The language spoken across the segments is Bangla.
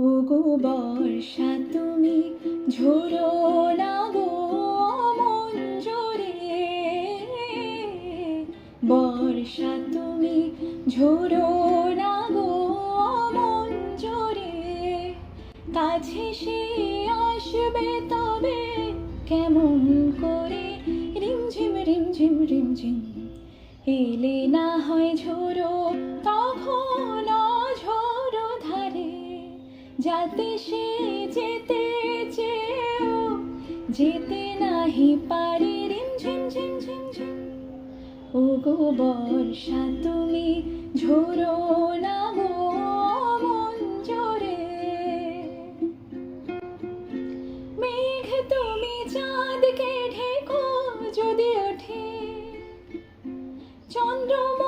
ওগো বর্ষা তুমি ঝোড়ো না গো মন জোরে। বর্ষা তুমি ঝোড়ো না গো মন জোরে। কাছে সে আসবে তবে কেমন করে? রিমঝিম রিমঝিম রিমঝিম এলে না হয় ঝোড়ো তখন যাতে সে যেতে চেয়েও, যেতে নাহি পারে রিমঝিম ঝিম ঝিম ঝিম ঝিম। ও গো বর্ষা, তুমি ঝোরো না গো মন জোরে। মেঘ তুমি চাঁদকে ঢেকো যদি ওঠে। চন্দ্রমল্লিকা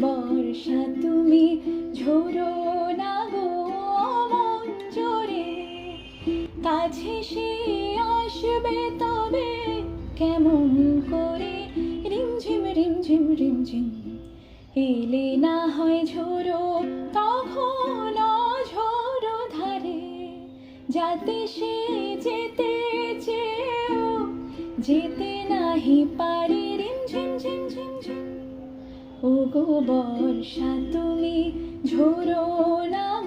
বর্ষা, তুমি ঝোড়ো না গো মন জোরে। কাছে সে আসবে তবে কেমন করে? রিমঝিম রিমঝিম রিমঝিম। এলে না হয় ঝোড়ো, তখন ঝোড়ো ধারে। যাতে সে যেতে চেয়েও, যেতে নাহি পারে। রিমঝিম ঝিম ঝিম ঝিম ও বর্ষা তুমি ঝোরো না